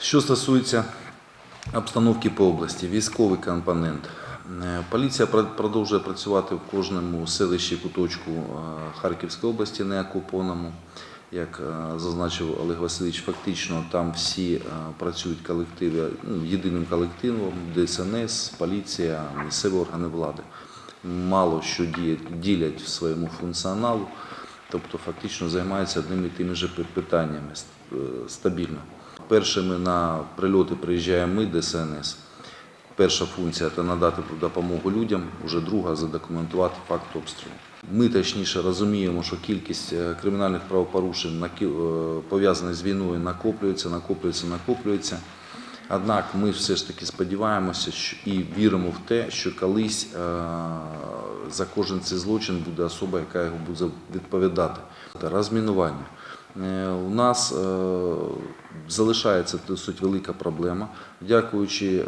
Що стосується обстановки по області, військовий компонент. Е, Поліція пр- продовжує працювати в кожному селищі куточку е, Харківської області, не окупованому. Як е, зазначив Олег Васильович, фактично там всі працюють колективи ну, єдиним колективом, ДСНС, поліція, місцеві органи влади. Мало що діють, ділять в своєму функціоналу, тобто фактично займаються одними і тими ж питаннями стабільно. Першими на прильоти приїжджаємо ми, ДСНС. Перша функція це надати допомогу людям, вже друга задокументувати факт обстрілу. Ми точніше розуміємо, що кількість е, кримінальних правопорушень е, пов'язаних з війною накоплюється, накоплюється, накоплюється. Однак ми все ж таки сподіваємося і віримо в те, що колись е, за кожен цей злочин буде особа, яка його буде відповідати. Розмінування. Е, У нас е, залишається досить велика проблема. Дякуючи е,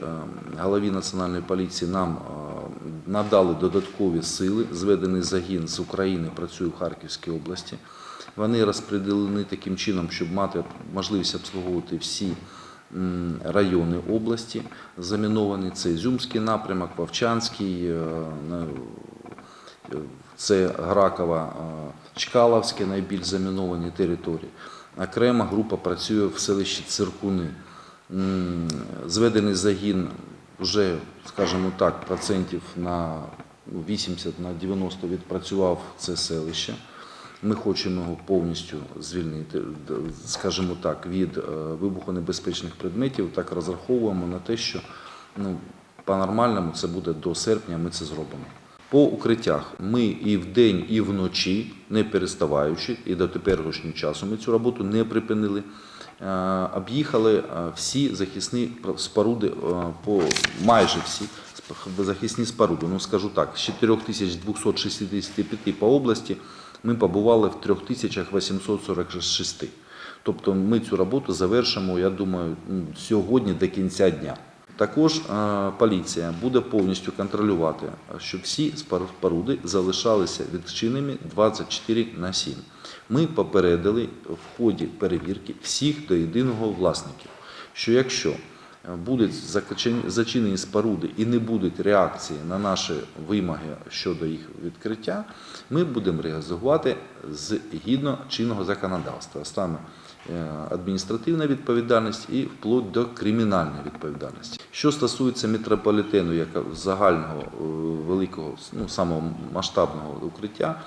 голові національної поліції, нам надали додаткові сили. Зведений загін з України працює в Харківській області. Вони розподілені таким чином, щоб мати можливість обслуговувати всі райони області. Заміновані це Ізюмський напрямок, Вовчанський, це Гракова, е, Чкаловське найбільш заміновані території. Окрема група працює в селищі Циркуни. Зведений загін вже, скажімо так, процентів на ну, 80 на 90 відпрацював це селище. Ми хочемо його повністю звільнити, скажімо так, від е, вибухонебезпечних предметів. Так розраховуємо на те, що ну, по-нормальному це буде до серпня, ми це зробимо. По укриттях ми і вдень, і вночі, не переставаючи, і до теперішнього часу ми цю роботу не припинили. е, Об'їхали е, всі захисні споруди, е, майже всі захисні споруди. Ну скажу так, з 4265 по області ми побували в 3846. Тобто ми цю роботу завершимо, я думаю, сьогодні до кінця дня. Також е, поліція буде повністю контролювати, щоб всі спор- споруди залишалися відчиненими 24 на 7. Ми попередили в ході перевірки всіх до єдиного власників, що якщо будуть зачинені споруди і не будуть реакції на наші вимоги щодо їх відкриття, ми будемо реагувати згідно чинного законодавства, саме е, адміністративна відповідальність і вплоть до кримінальної відповідальності. Що стосується метрополітену, як загального е, великого, ну самого масштабного укриття,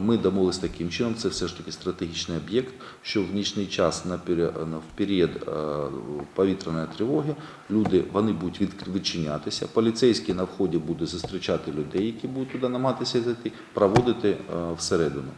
ми домовились таким чином, це все ж таки стратегічний об'єкт, що в нічний час на період е, повітряної тривоги люди вони будуть від- відчинятися. Поліцейський на вході буде зустрічати людей, які будуть туди намагатися зайти, проводити е, всередину.